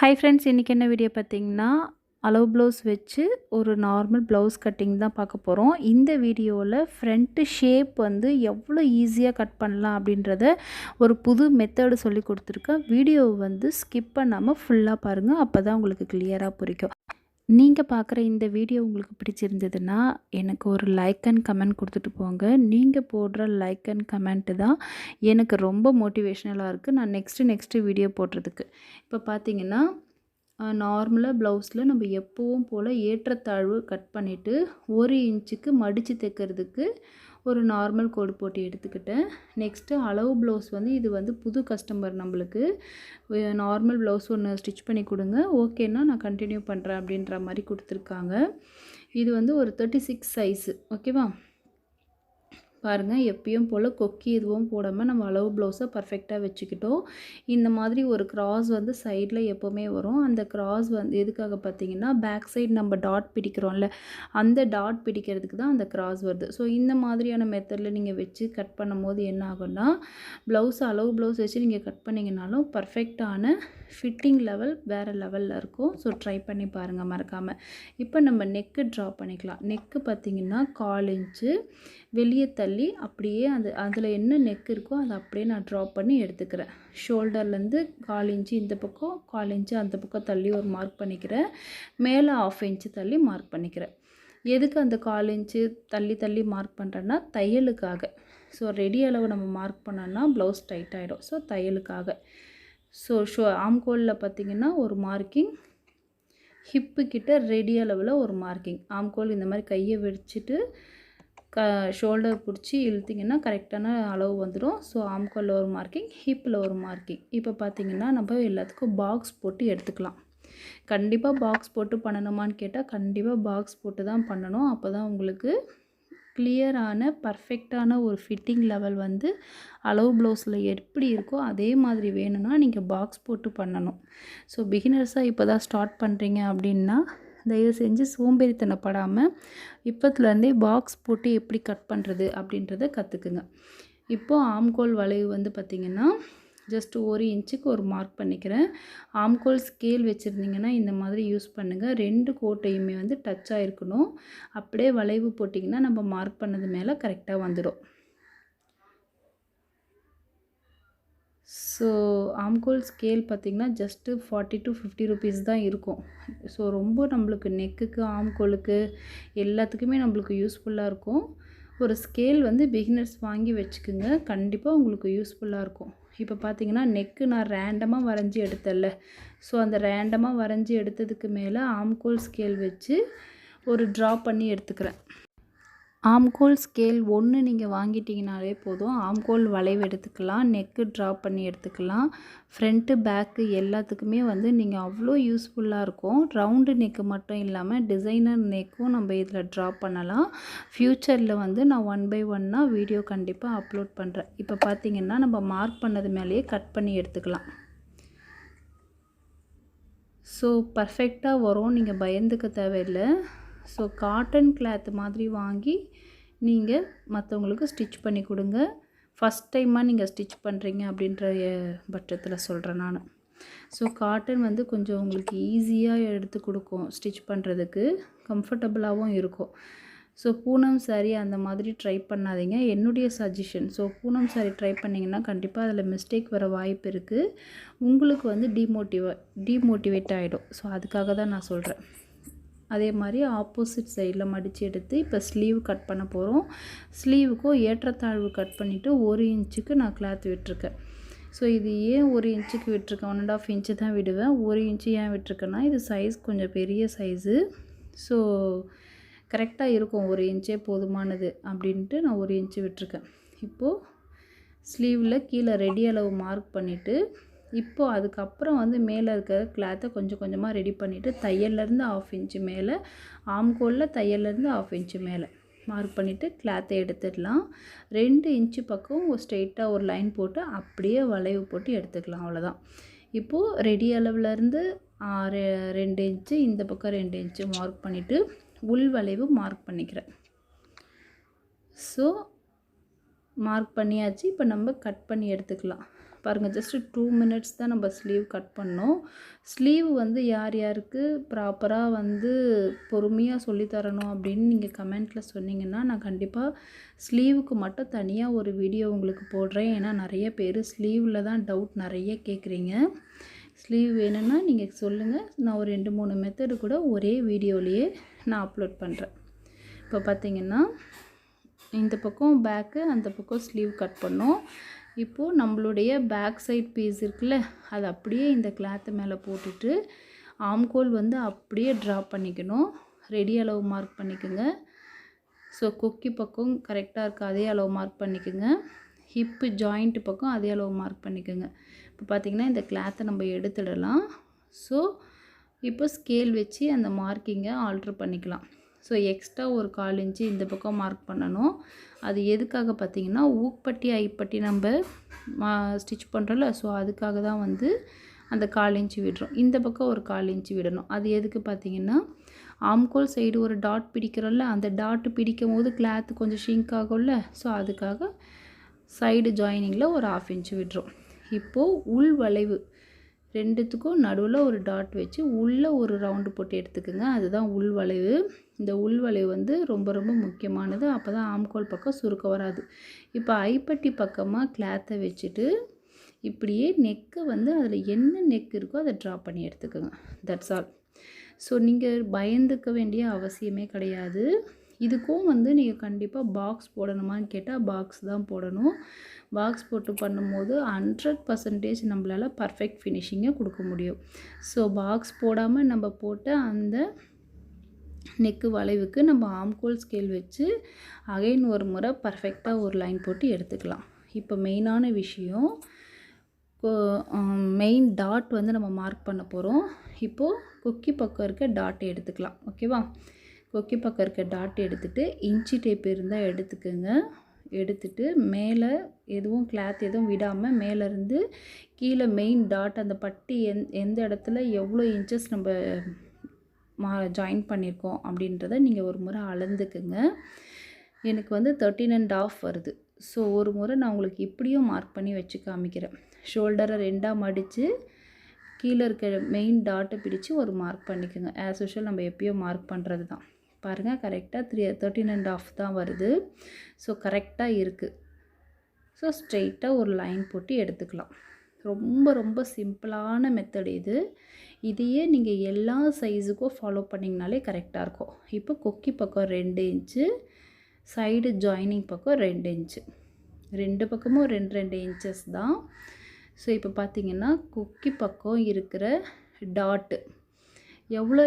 Hi friends இன்றைக்கி என்ன video பார்த்தீங்கன்னா அளவு ப்ளவுஸ் வச்சு ஒரு நார்மல் ப்ளவுஸ் கட்டிங் தான் பார்க்க போகிறோம் இந்த வீடியோவில் ஃப்ரண்ட்டு ஷேப் வந்து எவ்வளோ ஈஸியாக கட் பண்ணலாம் அப்படின்றத ஒரு புது மெத்தடு சொல்லி கொடுத்துருக்கேன். வீடியோவை வந்து ஸ்கிப் பண்ணாமல் ஃபுல்லாக பாருங்கள் அப்போ தான் உங்களுக்கு கிளியராக புரிக்கும் நீங்கள் பார்க்குற இந்த வீடியோ உங்களுக்கு பிடிச்சிருந்ததுன்னா எனக்கு ஒரு லைக் அண்ட் கமெண்ட் கொடுத்துட்டு போங்க. நீங்கள் போடுற லைக் அண்ட் கமெண்ட்டு தான் எனக்கு ரொம்ப மோட்டிவேஷ்னலாக இருக்குது நான் நெக்ஸ்ட்டு நெக்ஸ்ட்டு வீடியோ போடுறதுக்கு. இப்போ பார்த்தீங்கன்னா நார்மலாக ப்ளவுஸில் நம்ம எப்போவும் போல் ஏற்றத்தாழ்வு கட் பண்ணிவிட்டு ஒரு இன்ச்சுக்கு மடித்து தைக்கிறதுக்கு ஒரு நார்மல் கோடு போட்டு எடுத்துக்கிட்டேன் நெக்ஸ்ட்டு அளவு ப்ளவுஸ் வந்து இது வந்து புது கஸ்டமர் நம்மளுக்கு. நார்மல் ப்ளவுஸ் ஒன்று ஸ்டிச் பண்ணி கொடுங்க. ஓகேன்னா நான் கண்டினியூ பண்ணுறேன் அப்படின்ற மாதிரி கொடுத்துருக்காங்க. இது வந்து ஒரு தேர்ட்டி சிக்ஸ் சைஸு ஓகேவா பாருங்கள் எப்பயும் போல் கொக்கி எதுவும் போடாமல் நம்ம அளவு ப்ளவுஸை பர்ஃபெக்டாக வச்சுக்கிட்டோம். இந்த மாதிரி ஒரு கிராஸ் வந்து சைடில் எப்போவுமே வரும். அந்த கிராஸ் வந்து எதுக்காக பார்த்தீங்கன்னா பேக் சைடு நம்ம டாட் பிடிக்கிறோம்ல அந்த டாட் பிடிக்கிறதுக்கு தான் அந்த கிராஸ் வருது. ஸோ இந்த மாதிரியான மெத்தடில் நீங்கள் வச்சு கட் பண்ணும்போது என்ன ஆகும்னா ப்ளவுஸ் அளவு ப்ளவுஸ் வச்சு நீங்கள் கட் பண்ணிங்கனாலும் பர்ஃபெக்டான ஃபிட்டிங் லெவல் வேறு லெவலில் இருக்கும். ஸோ ட்ரை பண்ணி பாருங்கள் மறக்காமல் இப்போ நம்ம நெக்கு ட்ரா பண்ணிக்கலாம். நெக்கு பார்த்திங்கன்னா கால் இன்ச்சு வெளியே தள்ளி தள்ளி அப்படியே அது அதில் என்ன நெக் இருக்கோ அதை அப்படியே நான் ட்ரா பண்ணி எடுத்துக்கிறேன். ஷோல்டர்லேருந்து கால் இன்ச்சு இந்த பக்கம் கால் இன்ச்சு அந்த பக்கம் தள்ளி ஒரு மார்க் பண்ணிக்கிறேன். மேலே ஆஃப் இன்ச்சு தள்ளி மார்க் பண்ணிக்கிறேன். எதுக்கு அந்த கால் இன்ச்சு தள்ளி தள்ளி மார்க் பண்ணுறேன்னா தையலுக்காக. ஸோ ரெடி அளவு நம்ம மார்க் பண்ணோன்னா ப்ளவுஸ் டைட் ஆகிடும் ஸோ தையலுக்காக. ஸோ ஷோ ஆம்கோலில் பார்த்திங்கன்னா ஒரு மார்க்கிங் ஹிப்பு கிட்ட ரெடி அளவில் ஒரு மார்க்கிங் ஆம்கோல் இந்த மாதிரி கையை விரிச்சிட்டு க ஷோல்டர் பிடிச்சி இழுத்திங்கன்னா கரெக்டான அளவு வந்துடும் ஸோ ஆம்கோலில் ஒரு மார்க்கிங் ஹிப்பில் ஒரு மார்க்கிங் இப்போ பார்த்திங்கன்னா நம்ம எல்லாத்துக்கும் பாக்ஸ் போட்டு எடுத்துக்கலாம். கண்டிப்பாக பாக்ஸ் போட்டு பண்ணணுமான்னு கேட்டால் கண்டிப்பாக பாக்ஸ் போட்டு தான் பண்ணணும். அப்போ தான் உங்களுக்கு கிளியரான பர்ஃபெக்டான ஒரு ஃபிட்டிங் லெவல் வந்து அளவு ப்ளவுஸில் எப்படி இருக்கோ அதே மாதிரி வேணும்னா நீங்கள் பாக்ஸ் போட்டு பண்ணணும். ஸோ பிகினர்ஸாக இப்போ தான் ஸ்டார்ட் பண்ணுறீங்க அப்படின்னா தயவு செஞ்சு சோம்பேறித்தனப்படாமல் இப்போத்துலேருந்தே பாக்ஸ் போட்டு எப்படி கட் பண்ணுறது அப்படின்றத கற்றுக்குங்க இப்போது ஆம்கோல் வளைவு வந்து பார்த்திங்கன்னா ஜஸ்ட் ஒரு இன்ச்சுக்கு ஒரு மார்க் பண்ணிக்கிறேன். ஆம்கோல் ஸ்கேல் வச்சுருந்தீங்கன்னா இந்த மாதிரி யூஸ் பண்ணுங்கள் ரெண்டு கோட்டையுமே வந்து டச் ஆகிருக்கணும் அப்படியே வளைவு போட்டிங்கன்னா நம்ம மார்க் பண்ணது மேலே கரெக்டாக வந்துடும் ஸோ ஆம்கோல் ஸ்கேல் பார்த்திங்கன்னா just forty to fifty rupees தான் இருக்கும். ஸோ ரொம்ப நம்மளுக்கு நெக்குக்கு ஆம்கோலுக்கு எல்லாத்துக்குமே நம்மளுக்கு யூஸ்ஃபுல்லாக இருக்கும். ஒரு ஸ்கேல் வந்து பிகினர்ஸ் வாங்கி வச்சுக்கோங்க. கண்டிப்பாக உங்களுக்கு யூஸ்ஃபுல்லாக இருக்கும். இப்போ பார்த்தீங்கன்னா நெக்கு நான் ரேண்டமாக வரைஞ்சி எடுத்தல ஸோ அந்த ரேண்டமாக வரைஞ்சி எடுத்ததுக்கு மேலே ஆம்கோல் ஸ்கேல் வச்சு ஒரு ட்ரா பண்ணி எடுத்துக்கிறேன். ஆம்கோல் ஸ்கேல் ஒன்று நீங்கள் வாங்கிட்டீங்கனாலே போதும். ஆம்கோல் வளைவு எடுத்துக்கலாம். நெக்கு ட்ரா பண்ணி எடுத்துக்கலாம். ஃப்ரண்ட்டு பேக்கு எல்லாத்துக்குமே வந்து நீங்கள் அவ்வளோ யூஸ்ஃபுல்லாக இருக்கும். ரவுண்டு நெக்கு மட்டும் இல்லாமல் டிசைனர் நெக்கும் நம்ம இதில் ட்ரா பண்ணலாம். ஃப்யூச்சரில் வந்து நான் ஒன் பை ஒன்னாக வீடியோ கண்டிப்பாக அப்லோட் பண்ணுறேன் இப்போ பார்த்தீங்கன்னா நம்ம மார்க் பண்ணது மேலேயே கட் பண்ணி எடுத்துக்கலாம். ஸோ பர்ஃபெக்டாக வரும். நீங்கள் பயந்துக்க தேவையில்லை. ஸோ காட்டன் கிளாத் மாதிரி வாங்கி நீங்கள் மற்றவங்களுக்கு ஸ்டிச் பண்ணி கொடுங்க. ஃபஸ்ட் டைமாக நீங்கள் ஸ்டிச் பண்ணுறீங்க அப்படின்ற பட்சத்தில் சொல்கிறேன் நான். ஸோ காட்டன் வந்து கொஞ்சம் உங்களுக்கு ஈஸியாக எடுத்து கொடுக்கும் ஸ்டிச் பண்ணுறதுக்கு கம்ஃபர்டபுளாகவும் இருக்கும். ஸோ பூனம் சாரீ அந்த மாதிரி ட்ரை பண்ணாதீங்க. என்னுடைய suggestion so Poonam sari try பண்ணிங்கன்னா கண்டிப்பாக அதில் மிஸ்டேக் வர வாய்ப்பு இருக்குது உங்களுக்கு வந்து டிமோட்டிவ டிமோட்டிவேட் ஆகிடும் ஸோ அதுக்காக தான் நான் சொல்கிறேன் அதே மாதிரி ஆப்போசிட் சைடில் மடித்து எடுத்து இப்போ ஸ்லீவ் கட் பண்ண போகிறோம் ஸ்லீவுக்கும் ஏற்றத்தாழ்வு கட் பண்ணிவிட்டு ஒரு இன்ச்சுக்கு நான் கிளாத் விட்டுருக்கேன். ஸோ இது ஏன் ஒரு இன்ச்சுக்கு விட்டுருக்கேன்? ஒன் அண்ட் ஆஃப் இன்ச்சு தான் விடுவேன். ஒரு இன்ச்சு ஏன் விட்டுருக்கேன்னா இது சைஸ் கொஞ்சம் பெரிய சைஸு ஸோ கரெக்டாக இருக்கும். ஒரு இன்ச்சே போதுமானது அப்படின்ட்டு நான் ஒரு இன்ச்சு விட்டுருக்கேன். இப்போது ஸ்லீவில் கீழே ரெடி அளவு மார்க் பண்ணிவிட்டு இப்போது அதுக்கப்புறம் வந்து மேலே இருக்கிற கிளாத்தை கொஞ்சம் கொஞ்சமாக ரெடி பண்ணிவிட்டு தையல்லேருந்து ஆஃப் இன்ச்சு மேலே ஆம்கோலில் தையல்லேருந்து ஆஃப் இன்ச்சு மேலே மார்க் பண்ணிவிட்டு கிளாத்தை எடுத்துடலாம். ரெண்டு இன்ச்சு பக்கம் ஸ்ட்ரெயிட்டாக ஒரு லைன் போட்டு அப்படியே வளைவு போட்டு எடுத்துக்கலாம் அவ்வளோதான் இப்போது ரெடி அளவுலேருந்து ரெண்டு இன்ச்சு இந்த பக்கம் ரெண்டு இன்ச்சு மார்க் பண்ணிவிட்டு உள் வளைவு மார்க் பண்ணிக்கிறேன். ஸோ மார்க் பண்ணியாச்சு. இப்போ நம்ம கட் பண்ணி எடுத்துக்கலாம். பாருங்கள் ஜஸ்ட்டு டூ மினிட்ஸ் தான் நம்ம ஸ்லீவ் கட் பண்ணோம். ஸ்லீவ் வந்து யார் யாருக்கு ப்ராப்பராக வந்து பொறுமையாக சொல்லித்தரணும் அப்படின்னு நீங்கள் கமெண்ட்டில் சொன்னீங்கன்னா நான் கண்டிப்பாக ஸ்லீவுக்கு மட்டும் தனியாக ஒரு வீடியோ உங்களுக்கு போடுறேன். ஏன்னா நிறைய பேர் ஸ்லீவில் தான் டவுட் நிறைய கேட்குறீங்க ஸ்லீவ் வேணும்னா நீங்கள் சொல்லுங்கள் நான் ஒரு ரெண்டு மூணு மெத்தடு கூட ஒரே வீடியோலேயே நான் அப்லோட் பண்ணுறேன் இப்போ பார்த்தீங்கன்னா இந்த பக்கம் பேக்கு அந்த பக்கம் ஸ்லீவ் கட் பண்ணோம். இப்போது நம்மளுடைய பேக் சைட் பீஸ் இருக்குல்ல அது அப்படியே இந்த கிளாத்து மேலே போட்டுட்டு ஆம்கோல் வந்து அப்படியே ட்ராப் பண்ணிக்கணும். ரெடி அளவு மார்க் பண்ணிக்கோங்க. ஸோ கொக்கி பக்கம் கரெக்டாக இருக்குது அதே அளவு மார்க் பண்ணிக்கோங்க. ஹிப்பு ஜாயிண்ட் பக்கம் அதே அளவு மார்க் பண்ணிக்கோங்க. இப்போ பார்த்திங்கன்னா இந்த கிளாத்தை நம்ம எடுத்துடலாம். ஸோ இப்போ ஸ்கேல் வச்சு அந்த மார்க்கிங்கை ஆல்ட்ரு பண்ணிக்கலாம். ஸோ எக்ஸ்ட்ரா ஒரு கால் இன்ச்சு இந்த பக்கம் மார்க் பண்ணணும். அது எதுக்காக பார்த்தீங்கன்னா ஊக்பட்டி ஐப்பட்டி நம்ம ஸ்டிச் பண்ணுறோம்ல ஸோ அதுக்காக தான் வந்து அந்த கால் இன்ச்சு விடுறோம். இந்த பக்கம் ஒரு கால் இன்ச்சு விடணும். அது எதுக்கு பார்த்தீங்கன்னா ஆம்கோல் சைடு ஒரு டாட் பிடிக்கிறோம்ல அந்த டாட் பிடிக்கும் போது கிளாத் கொஞ்சம் ஷிங்க் ஆகும்ல ஸோ அதுக்காக சைடு ஜாயினிங்கில் ஒரு ஆஃப் இன்ச்சு விடுறோம். இப்போது உள் வளைவு ரெண்டுத்துக்கும் நடுவில் ஒரு டாட் வச்சு உள்ளே ஒரு ரவுண்டு போட்டு எடுத்துக்கோங்க. அதுதான் உள் வளைவு. இந்த உள் வளைவு வந்து ரொம்ப ரொம்ப முக்கியமானது. அப்போ தான் ஆம்கோல் பக்கம் சுருக்க வராது. இப்போ ஐப்பட்டி பக்கமாக கிளாத்தை வச்சுட்டு இப்படியே நெக்கை வந்து அதில் என்ன நெக் இருக்கோ அதை ட்ரா பண்ணி எடுத்துக்கோங்க. தட்ஸ் ஆல் ஸோ நீங்கள் பயந்துக்க வேண்டிய அவசியமே கிடையாது. இதுக்கும் வந்து நீங்கள் கண்டிப்பாக பாக்ஸ் போடணுமான்னு கேட்டால் பாக்ஸ் தான் போடணும். பாக்ஸ் போட்டு பண்ணும்போது ஹண்ட்ரட் பர்சன்டேஜ் நம்மளால் பர்ஃபெக்ட் ஃபினிஷிங்கை கொடுக்க முடியும். ஸோ பாக்ஸ் போடாமல் நம்ம போட்ட அந்த நெக்கு வளைவுக்கு நம்ம ஆம்கோல் ஸ்கேல் வச்சு அகைன் ஒரு முறை பர்ஃபெக்டாக ஒரு லைன் போட்டு எடுத்துக்கலாம். இப்போ மெயினான விஷயம் மெயின் டாட் வந்து நம்ம மார்க் பண்ண போகிறோம் இப்போது கொக்கி பக்கம் இருக்க டாட் எடுத்துக்கலாம். ஓகேவா கொக்கி பக்கம் இருக்க டாட் எடுத்துகிட்டு இன்ச்சி டேப் இருந்தால் எடுத்துக்கோங்க. எடுத்துட்டு மேலே எதுவும் கிளாத் எதுவும் விடாமல் மேலேருந்து கீழே மெயின் டாட் அந்த பட்டி எந் எந்த இடத்துல எவ்வளோ இன்ச்சஸ் நம்ம மா ஜாயின் பண்ணியிருக்கோம் அப்படின்றத நீங்கள் ஒரு முறை அளந்துக்குங்க. எனக்கு வந்து தேர்ட்டின் அண்ட் ஆஃப் வருது. ஸோ ஒரு முறை நான் உங்களுக்கு இப்படியும் மார்க் பண்ணி வச்சு காமிக்கிறேன். ஷோல்டரை ரெண்டாக மடித்து கீழே இருக்க மெயின் டாட்டை பிடிச்சி ஒரு மார்க் பண்ணிக்கோங்க. ஆஸ் யூஷுவல் நம்ம எப்பயும் மார்க் பண்ணுறது தான் பாருங்கள் கரெக்டாக த்ரீ தேர்ட்டின் அண்ட் ஆஃப் தான் வருது. ஸோ கரெக்டாக இருக்குது ஸோ ஸ்ட்ரெயிட்டாக ஒரு லைன் போட்டு எடுத்துக்கலாம். ரொம்ப ரொம்ப சிம்பிளான மெத்தட் இது. இதையே நீங்கள் எல்லா சைஸுக்கும் ஃபாலோ பண்ணிங்கனாலே கரெக்டாக இருக்கும். இப்போ கொக்கி பக்கம் ரெண்டு இன்ச்சு சைடு ஜாயினிங் பக்கம் ரெண்டு இன்ச்சு ரெண்டு பக்கமும் ரெண்டு ரெண்டு இன்ச்சஸ் தான். ஸோ இப்போ பார்த்தீங்கன்னா கொக்கி பக்கம் இருக்கிற டாட்டு எவ்வளோ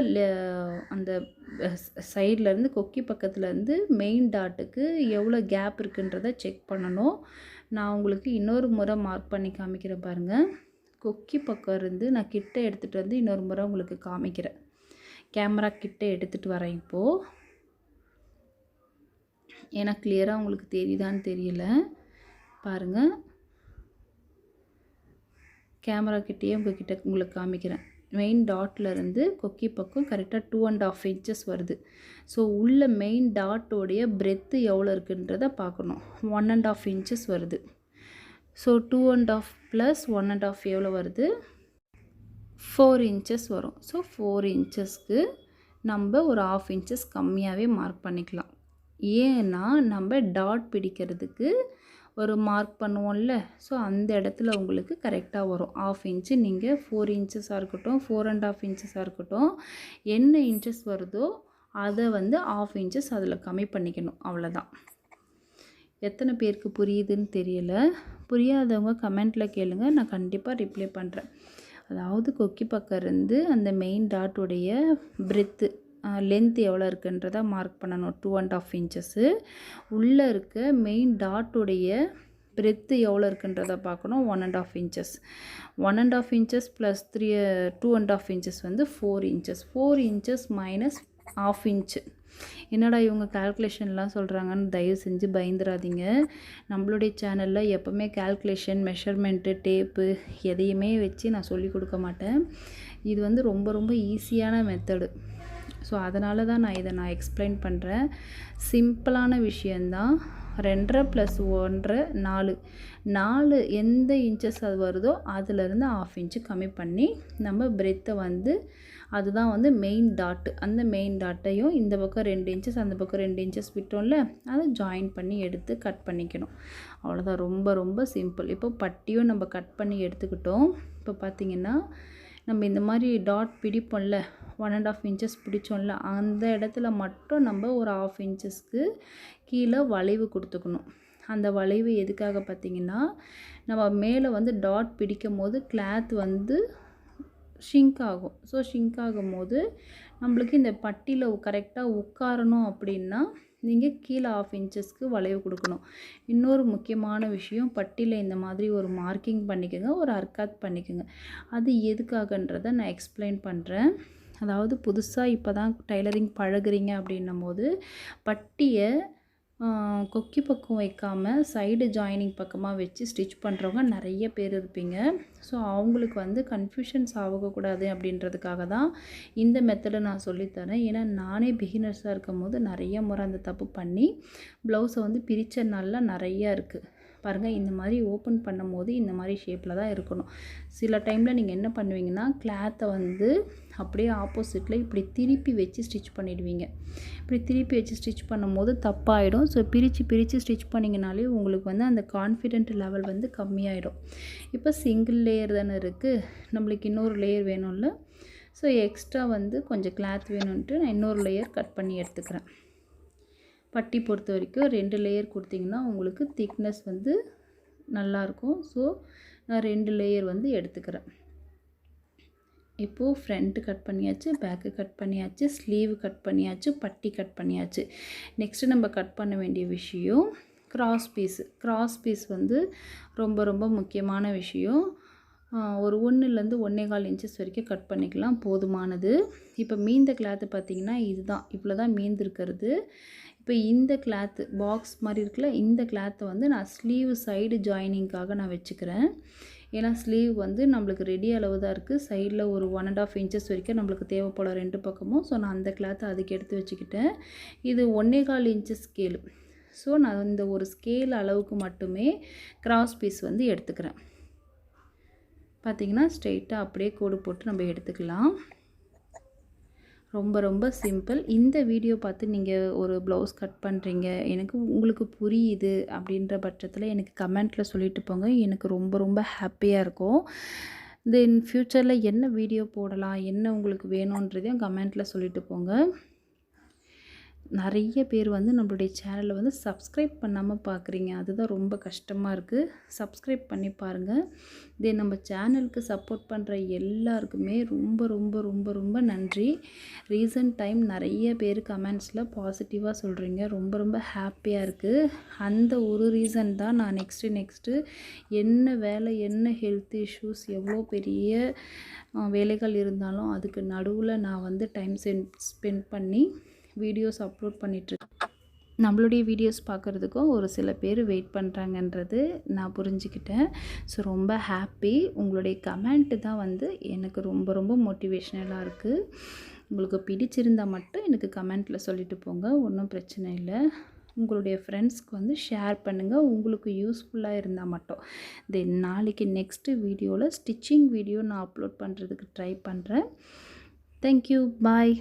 அந்த சைட்லேருந்து கொக்கி பக்கத்துலேருந்து மெயின் டாட்டுக்கு எவ்வளோ கேப் இருக்குன்றத செக் பண்ணணும். நான் உங்களுக்கு இன்னொரு முறை மார்க் பண்ணி காமிக்கிறேன் பாருங்கள் கொக்கி பக்கம் இருந்து நான் கிட்ட எடுத்துகிட்டு வந்து இன்னொரு முறை உங்களுக்கு காமிக்கிறேன். கேமரா கிட்ட எடுத்துகிட்டு வரேன் இப்போது ஏன்னா கிளியராக உங்களுக்கு தெரியுதான்னு தெரியல. பாருங்கள் கேமரா கிட்டேயே உங்ககிட்ட உங்களுக்கு காமிக்கிறேன். மெயின் டாட்லேருந்து கொக்கி பக்கம் கரெக்டாக டூ அண்ட் ஆஃப் இன்ச்சஸ் வருது. ஸோ உள்ள மெயின் டாட்டோடைய பிரெத்து எவ்வளோ இருக்குன்றதை பார்க்கணும். ஒன் அண்ட் ஆஃப் இன்ச்சஸ் வருது. So two and half plus one and half எவ்வளோ வருது? ஃபோர் இன்ச்சஸ் வரும். ஸோ ஃபோர் இன்ச்சஸ்க்கு நம்ம ஒரு ஆஃப் இன்ச்சஸ் கம்மியாகவே மார்க் பண்ணிக்கலாம். ஏன்னா நம்ம டாட் பிடிக்கிறதுக்கு ஒரு மார்க் பண்ணுவோம்ல. ஸோ அந்த இடத்துல உங்களுக்கு கரெக்டாக வரும். ஆஃப் இன்ச்சு நீங்கள் ஃபோர் இன்ச்சஸாக இருக்கட்டும் ஃபோர் அண்ட் ஆஃப் இன்ச்சஸாக இருக்கட்டும் என்ன இன்ச்சஸ் வருதோ அதை வந்து ஆஃப் இன்ச்சஸ் அதில் கம்மி பண்ணிக்கணும். அவ்வளோதான் எத்தனை பேருக்கு புரியுதுன்னு தெரியல. புரியாதவங்க கமெண்ட்டில் கேளுங்க. நான் கண்டிப்பாக ரிப்ளை பண்ணுறேன் அதாவது கொக்கி பக்கம் இருந்து அந்த மெயின் டாட்டுடைய பிரெத்து லென்த் எவ்வளோ இருக்குன்றதை மார்க் பண்ணணும். டூ அண்ட் ஆஃப் இன்ச்சஸ்ஸு உள்ளே இருக்க மெயின் டாட்டுடைய பிரெத்து எவ்வளோ இருக்குன்றதை பார்க்கணும். One and half inches one and half inches plus three two and half inches வந்து four inches four inches minus half inch என்னடா இவங்க கால்குலேஷன்லாம் சொல்கிறாங்கன்னு தயவு செஞ்சு பயந்துடாதீங்க நம்மளுடைய சேனலில் எப்போவுமே கால்குலேஷன் மெஷர்மெண்ட்டு டேப்பு எதையுமே வச்சு நான் சொல்லி கொடுக்க மாட்டேன். இது வந்து ரொம்ப ரொம்ப ஈஸியான மெத்தடு ஸோ அதனால தான் நான் இதை நான் எக்ஸ்பிளைன் பண்ணுறேன் சிம்பிளான விஷயந்தான். ரெண்டரை ப்ளஸ் ஒன்றரை நாலு. நாலு எந்த இன்ச்சஸ் அது வருதோ அதுலேருந்து ஆஃப் இன்ச்சு கம்மி பண்ணி நம்ம பிரெத்தை வந்து அதுதான் வந்து மெயின் டாட்டு அந்த மெயின் டாட்டையும் இந்த பக்கம் ரெண்டு இன்ச்சஸ் அந்த பக்கம் ரெண்டு இன்ச்சஸ் விட்டோம்ல அதை ஜாயின் பண்ணி எடுத்து கட் பண்ணிக்கணும். அவ்வளோதான் ரொம்ப ரொம்ப சிம்பிள் இப்போ பட்டியும் நம்ம கட் பண்ணி எடுத்துக்கிட்டோம். இப்போ பார்த்திங்கன்னா நம்ம இந்த மாதிரி டாட் பிடிப்போம்ல ஒன் அண்ட் ஆஃப் இன்ச்சஸ் பிடிச்சோம்ல அந்த இடத்துல மட்டும் நம்ம ஒரு ஆஃப் இன்ச்சஸ்க்கு கீழே வளைவு கொடுத்துக்கணும். அந்த வளைவு எதுக்காக பார்த்திங்கன்னா நம்ம மேலே வந்து டாட் பிடிக்கும் போது கிளாத் வந்து ஷிங்க் ஆகும். ஸோ ஷிங்க் ஆகும்போது நம்மளுக்கு இந்த பட்டியில் கரெக்டாக உட்காரணும் அப்படின்னா நீங்கள் கீழே ஆஃப் இன்ச்சஸ்க்கு வளைவு கொடுக்கணும். இன்னொரு முக்கியமான விஷயம் பட்டியில் இந்த மாதிரி ஒரு மார்க்கிங் பண்ணிக்கோங்க ஒரு அர்க்காத் பண்ணிக்கோங்க. அது எதுக்காகன்றதை நான் எக்ஸ்பிளைன் பண்ணுறேன் அதாவது புதுசாக இப்போ தான் டைலரிங் பழகுறீங்க அப்படின்னும் போது பட்டியை கொக்கி பக்கம் வைக்காமல் சைடு ஜாயினிங் பக்கமாக வச்சு ஸ்டிச் பண்ணுறவங்க நிறைய பேர் இருப்பீங்க. ஸோ அவங்களுக்கு வந்து கன்ஃபியூஷன்ஸ் ஆகக்கூடாது அப்படின்றதுக்காக தான் இந்த மெத்தடை நான் சொல்லித்தரேன் ஏன்னா நானே பிகினர்ஸாக இருக்கும் போது நிறைய முறை அந்த தப்பு பண்ணி ப்ளவுஸை வந்து பிரித்த நல்லா நிறையா இருக்குது பாருங்கள் இந்த மாதிரி ஓப்பன் பண்ணும் போது இந்த மாதிரி ஷேப்பில் தான் இருக்கணும். சில டைமில் நீங்கள் என்ன பண்ணுவீங்கன்னா கிளாத்தை வந்து அப்படியே ஆப்போசிட்டில் இப்படி திருப்பி வச்சு ஸ்டிச் பண்ணிடுவீங்க. இப்படி திருப்பி வச்சு ஸ்டிச் பண்ணும்போது தப்பாயிடும். ஸோ பிரித்து பிரித்து ஸ்டிச் பண்ணிங்கனாலே உங்களுக்கு வந்து அந்த கான்ஃபிடென்ட் லெவல் வந்து கம்மியாயிடும். இப்போ சிங்கிள் லேயர் தானே இருக்குது நம்மளுக்கு இன்னொரு லேயர் வேணும்ல. ஸோ எக்ஸ்ட்ரா வந்து கொஞ்சம் கிளாத் வேணும்ன்ட்டு நான் இன்னொரு லேயர் கட் பண்ணி எடுத்துக்கிறேன். பட்டி பொறுத்த வரைக்கும் ரெண்டு லேயர் கொடுத்திங்கன்னா உங்களுக்கு திக்னஸ் வந்து நல்லாயிருக்கும். ஸோ நான் ரெண்டு லேயர் வந்து எடுத்துக்கிறேன். இப்போது ஃப்ரண்ட்டு கட் பண்ணியாச்சு பேக்கு கட் பண்ணியாச்சு ஸ்லீவ் கட் பண்ணியாச்சு பட்டி கட் பண்ணியாச்சு. நெக்ஸ்ட்டு நம்ம கட் பண்ண வேண்டிய விஷயம் கிராஸ் பீஸ் கிராஸ் பீஸ் வந்து ரொம்ப ரொம்ப முக்கியமான விஷயம். ஒரு ஒன்றுலேருந்து ஒன்றே கால் இன்ச்சஸ் வரைக்கும் கட் பண்ணிக்கலாம் போதுமானது. இப்போ மீந்த கிளாத்து பார்த்திங்கன்னா இதுதான். இவ்வளோ தான் மீந்திருக்கிறது. இப்போ இந்த கிளாத்து பாக்ஸ் மாதிரி இருக்குல்ல இந்த கிளாத்தை வந்து நான் ஸ்லீவ் சைடு ஜாயினிங்காக நான் வச்சுக்கிறேன். ஏன்னா ஸ்லீவ் வந்து நம்மளுக்கு ரெடி அளவு தான் இருக்குது சைடில் ஒரு ஒன் அண்ட் ஆஃப் இன்ச்சஸ் வரைக்கும் நம்மளுக்கு தேவைப்படும் ரெண்டு பக்கமும். ஸோ நான் அந்த கிளாத்தை அதுக்கு எடுத்து வச்சுக்கிட்டேன். இது ஒன்றே கால் இன்ச்சஸ் ஸ்கேலு ஸோ நான் இந்த ஒரு ஸ்கேல் அளவுக்கு மட்டுமே கிராஸ் பீஸ் வந்து எடுத்துக்கிறேன். பார்த்திங்கன்னா ஸ்ட்ரெயிட்டாக அப்படியே கோடு போட்டு நம்ம எடுத்துக்கலாம். ரொம்ப ரொம்ப சிம்பிள் இந்த வீடியோ பார்த்து நீங்கள் ஒரு ப்ளவுஸ் கட் பண்ணுறீங்க எனக்கு உங்களுக்கு புரியுது அப்படின்ற பட்சத்தில் எனக்கு கமெண்ட்டில் சொல்லிட்டு போங்க. எனக்கு ரொம்ப ரொம்ப ஹாப்பியாக இருக்கும். தென் ஃப்யூச்சரில் என்ன வீடியோ போடலாம் என்ன உங்களுக்கு வேணுன்றதையும் கமெண்ட்டில் சொல்லிட்டு போங்க. நிறைய பேர் வந்து நம்மளுடைய சேனலை வந்து சப்ஸ்கிரைப் பண்ணாமல் பார்க்குறீங்க அதுதான் ரொம்ப கஷ்டமாக இருக்குது சப்ஸ்கிரைப் பண்ணி பாருங்கள் இதே நம்ம சேனலுக்கு சப்போர்ட் பண்ணுற எல்லாருக்குமே ரொம்ப ரொம்ப ரொம்ப ரொம்ப நன்றி. ரீசன்ட் டைம் நிறைய பேர் கமெண்ட்ஸில் பாசிட்டிவாக சொல்கிறீங்க ரொம்ப ரொம்ப ஹாப்பியாக இருக்குது அந்த ஒரு ரீசன் தான் நான் நெக்ஸ்ட்டு நெக்ஸ்ட்டு என்ன வேலை என்ன ஹெல்த் இஷ்யூஸ் எவ்வளோ பெரிய வேலைகள் இருந்தாலும் அதுக்கு நடுவில் நான் வந்து டைம் ஸ்பெண்ட் பண்ணி வீடியோஸ் அப்லோட் பண்ணிகிட்ருக்கேன் நம்மளுடைய வீடியோஸ் பார்க்குறதுக்கும் ஒரு சில பேர் வெயிட் பண்ணுறாங்கன்றது நான் புரிஞ்சுக்கிட்டேன். ஸோ ரொம்ப ஹாப்பி உங்களுடைய கமெண்ட்டு தான் வந்து எனக்கு ரொம்ப ரொம்ப மோட்டிவேஷ்னலாக இருக்குது உங்களுக்கு பிடிச்சிருந்தால் மட்டும் எனக்கு கமெண்ட்டில் சொல்லிட்டு போங்க. ஒன்றும் பிரச்சனை இல்லை. உங்களுடைய ஃப்ரெண்ட்ஸ்க்கு வந்து ஷேர் பண்ணுங்கள் உங்களுக்கு யூஸ்ஃபுல்லாக இருந்தால் மட்டும். தென் நாளைக்கு நெக்ஸ்ட்டு வீடியோவில் ஸ்டிச்சிங் வீடியோ நான் அப்லோட் பண்ணுறதுக்கு ட்ரை பண்ணுறேன் தேங்க்யூ பாய்